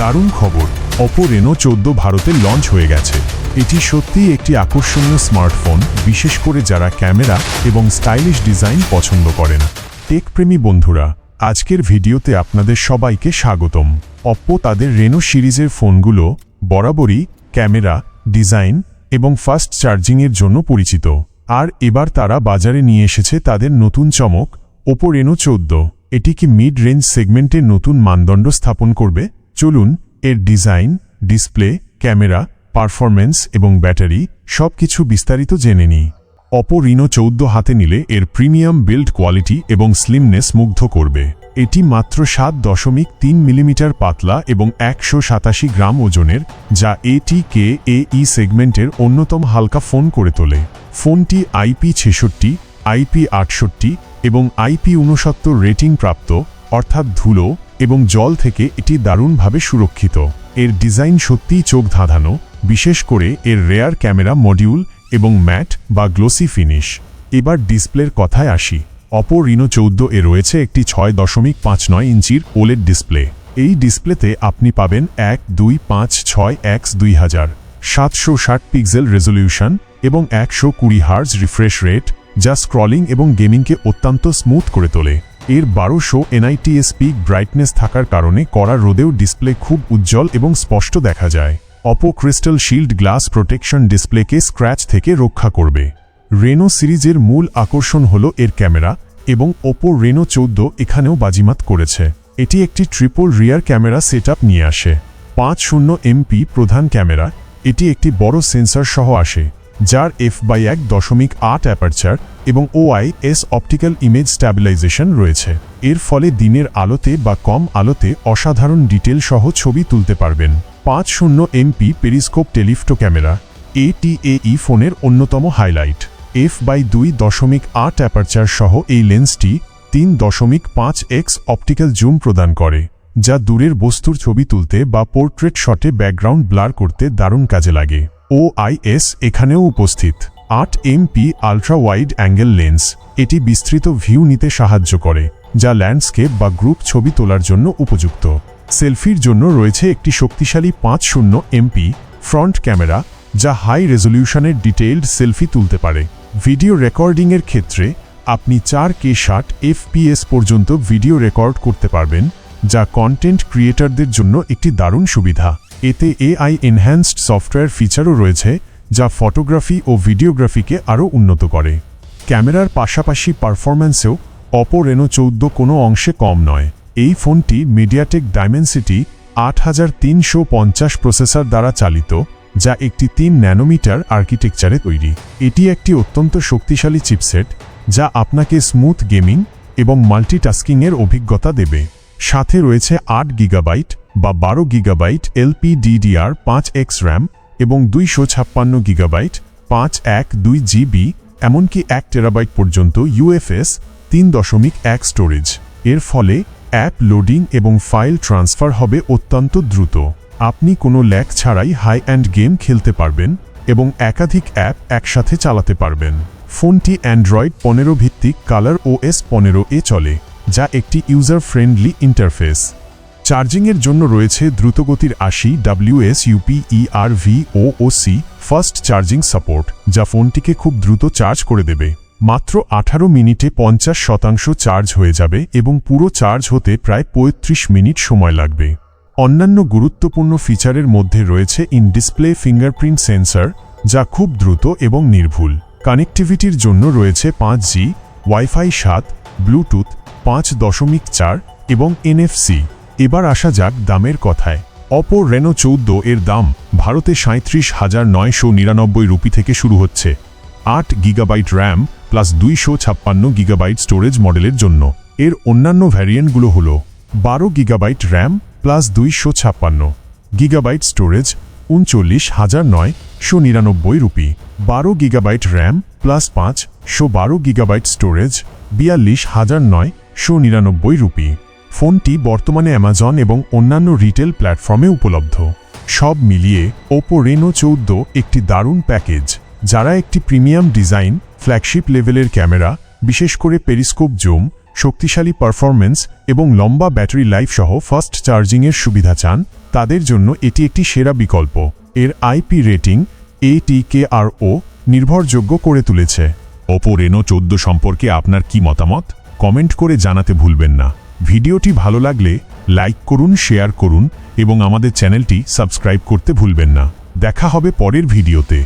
দারুণ খবর। Oppo Reno চোদ্দ ভারতে লঞ্চ হয়ে গেছে। এটি সত্যিই একটি আকর্ষণীয় স্মার্টফোন বিশেষ করে যারা ক্যামেরা এবং স্টাইলিশ ডিজাইন পছন্দ করেন। টেকপ্রেমী বন্ধুরা, আজকের ভিডিওতে আপনাদের সবাইকে স্বাগতম। অপ্পো তাদের রেনো সিরিজের ফোনগুলো বরাবরই ক্যামেরা ডিজাইন এবং ফাস্ট চার্জিংয়ের জন্য পরিচিত। আর এবার তারা বাজারে নিয়ে এসেছে তাদের নতুন চমক ওপো রেনো চোদ্দ। এটি কি মিড রেঞ্জ সেগমেন্টের নতুন মানদণ্ড স্থাপন করবে? চলুন, এর ডিজাইন, ডিসপ্লে, ক্যামেরা, পারফরম্যান্স এবং ব্যাটারি সবকিছু বিস্তারিত জেনে নিই। অপো রিনো চৌদ্দ হাতে নিলে এর প্রিমিয়াম বিল্ড কোয়ালিটি এবং স্লিমনেস মুগ্ধ করবে। এটি মাত্র সাত দশমিক তিন মিলিমিটার পাতলা এবং একশো সাতাশি গ্রাম ওজনের, যা এটি কে এই সেগমেন্টের অন্যতম হালকা ফোন করে তোলে। ফোনটি আইপি ছেষট্টি আইপি আটষট্টি এবং আইপি উনসত্তর রেটিং প্রাপ্ত, অর্থাৎ ধুলো এবং জল থেকে এটি দারুণভাবে সুরক্ষিত। এর ডিজাইন সত্যিই চোখ ধাঁধানো, বিশেষ করে এর রেয়ার ক্যামেরা মডিউল এবং ম্যাট বা গ্লোসি ফিনিশ। এবার ডিসপ্লের কথায় আসি। অপো রিনো চৌদ্দ এ রয়েছে একটি ছয় দশমিক পাঁচ নয় ইঞ্চির ওলেড ডিসপ্লে। এই ডিসপ্লেতে আপনি পাবেন এক, দুই, পাঁচ, ছয়, এক্স, দুই হাজার, সাতশো ষাট পিক্সেল রেজলিউশন এবং একশো কুড়ি হার্জ রিফ্রেশ রেট, যা স্ক্রলিং এবং গেমিংকে অত্যন্ত স্মুথ করে তোলে। এর বারোশো এনআইটিএস পিক ব্রাইটনেস থাকার কারণে কড়া রোদেও ডিসপ্লে খুব উজ্জ্বল এবং স্পষ্ট দেখা যায়। Oppo crystal shield glass protection ডিসপ্লেকে scratch থেকে রক্ষা করবে। রেনো সিরিজের মূল আকর্ষণ হল এর ক্যামেরা এবং ওপো রেনো চৌদ্দ এখানেও বাজিমাত করেছে। এটি একটি ট্রিপল রিয়ার ক্যামেরা সেট নিয়ে আসে। পাঁচ শূন্য এমপি প্রধান ক্যামেরা, এটি একটি বড় সেন্সর সহ আসে, যার এফ বাই এক দশমিক আট অ্যাপারচার এবং O I S optical image stabilisation রয়েছে। এর ফলে দিনের আলোতে বা কম আলোতে অসাধারণ ডিটেল সহ ছবি তুলতে পারবেন। পাঁচ শূন্য এমপি পেরিস্কোপ টেলিফটো ক্যামেরা এটিএই ফোনের অন্যতম হাইলাইট এফ বাই দুই দশমিক আট অ্যাপারচার সহ এই লেন্সটি তিন দশমিক পাঁচ এক্স অপটিক্যাল জুম প্রদান করে, যা দূরের বস্তুর ছবি তুলতে বা পোর্ট্রেট শটে ব্যাকগ্রাউন্ড ব্লার করতে দারুণ কাজে লাগে। ও আইএস এখানেও উপস্থিত। আট MP ultra wide angle lens এটি বিস্তৃত ভিউ নিতে সাহায্য করে, যা ল্যান্ডস্কেপ বা গ্রুপ ছবি তোলার জন্য উপযুক্ত। সেলফির জন্য রয়েছে একটি শক্তিশালী পাঁচ শূন্য এমপি ফ্রন্ট ক্যামেরা যা হাই রেজলিউশনের ডিটেইলড সেলফি তুলতে পারে। ভিডিও রেকর্ডিংয়ের ক্ষেত্রে, আপনি চার কে ষাট এফপিএস পর্যন্ত ভিডিও রেকর্ড করতে পারবেন, যা কন্টেন্ট ক্রিয়েটারদের জন্য একটি দারুণ সুবিধা। এতে এআই এনহ্যান্সড সফটওয়্যার ফিচারও রয়েছে যা ফটোগ্রাফি ও ভিডিওগ্রাফিকে আরও উন্নত করে। ক্যামেরার পাশাপাশি পারফরম্যান্সেও অপো রেনো চৌদ্দ কোনো অংশে কম নয়। এই ফোনটি মিডিয়াটেক ডাইমেনসিটি আট হাজার তিনশো পঞ্চাশ প্রসেসর দ্বারা চালিত, যা একটি তিন ন্যানোমিটার আর্কিটেকচারে তৈরি। এটি একটি অত্যন্ত শক্তিশালী চিপসেট, যা আপনাকে স্মুথ গেমিং এবং মাল্টিটাস্কিংয়ের অভিজ্ঞতা দেবে। সাথে রয়েছে আট গিগাবাইট বা বারো গিগাবাইট এলপিডিডিআর পাঁচ এক্স র্যাম এবং দুইশো ছাপ্পান্ন গিগাবাইট, পাঁচ এক দুই জিবি, এমনকি এক টেরাবাইট পর্যন্ত ইউএফএস তিন দশমিক এক স্টোরেজ। এর ফলে অ্যাপ লোডিং এবং ফাইল ট্রান্সফার হবে অত্যন্ত দ্রুত। আপনি কোনো ল্যাক ছাড়াই হাই অ্যান্ড গেম খেলতে পারবেন এবং একাধিক অ্যাপ একসাথে চালাতে পারবেন। ফোনটি অ্যান্ড্রয়েড পনেরো ভিত্তিক কালার ওএস পনেরো এ চলে, যা একটি ইউজার ফ্রেন্ডলি ইন্টারফেস। চার্জিংয়ের জন্য রয়েছে দ্রুতগতির আশি W S U P E R V O O C fast charging support, যা ফোনটিকে খুব দ্রুত চার্জ করে দেবে। মাত্র আঠারো মিনিটে পঞ্চাশ শতাংশ চার্জ হয়ে যাবে এবং পুরো চার্জ হতে প্রায় পঁয়ত্রিশ মিনিট সময় লাগবে। অন্যান্য গুরুত্বপূর্ণ ফিচারের মধ্যে রয়েছে ইন ডিসপ্লে ফিঙ্গারপ্রিন্ট সেন্সর, যা খুব দ্রুত এবং নির্ভুল। কানেক্টিভিটির জন্য রয়েছে পাঁচ জি, ওয়াইফাই সাত, ব্লুটুথ পাঁচ দশমিক চার এবং এনএফসি এবার আসা যাক দামের কথায়। অপো রেনো চৌদ্দ এর দাম ভারতে সাঁত্রিশ হাজার নয়শো নিরানব্বই রুপি থেকে শুরু হচ্ছে। আট গিগাবাইট র্যাম প্লাস দুইশো ছাপ্পান্ন গিগাবাইট স্টোরেজ মডেলের জন্য। এর অন্যান্য ভ্যারিয়েন্টগুলো হল বারো গিগাবাইট র্যাম প্লাস দুইশো ছাপ্পান্ন গিগাবাইট স্টোরেজ উনচল্লিশ হাজার নয় শো নিরানব্বই রুপি। বারো গিগাবাইট র্যাম প্লাস পাঁচ শো বারো গিগাবাইট স্টোরেজ বিয়াল্লিশ হাজার নয় শো নিরানব্বই রুপি। ফোনটি বর্তমানে অ্যামাজন এবং অন্যান্য রিটেল প্ল্যাটফর্মে উপলব্ধ। সব মিলিয়ে ওপো রেনো চৌদ্দ একটি দারুণ প্যাকেজ যারা একটি প্রিমিয়াম ডিজাইন ফ্ল্যাগশিপ লেভেলের ক্যামেরা বিশেষ করে পেরিস্কোপ জুম শক্তিশালী পারফরম্যান্স এবং লম্বা ব্যাটারি লাইফ সহ ফাস্ট চার্জিংয়ের সুবিধা চান, তাদের জন্য এটি একটি সেরা বিকল্প। এর আইপি রেটিং এটিকেআরও নির্ভরযোগ্য করে তুলেছে। ওপো রেনো চোদ্দ সম্পর্কে আপনার কি মতামত? কমেন্ট করে জানাতে ভুলবেন না। ভিডিওটি ভালো লাগলে লাইক করুন, শেয়ার করুন এবং আমাদের চ্যানেলটি সাবস্ক্রাইব করতে ভুলবেন না। দেখা হবে পরের ভিডিওতে।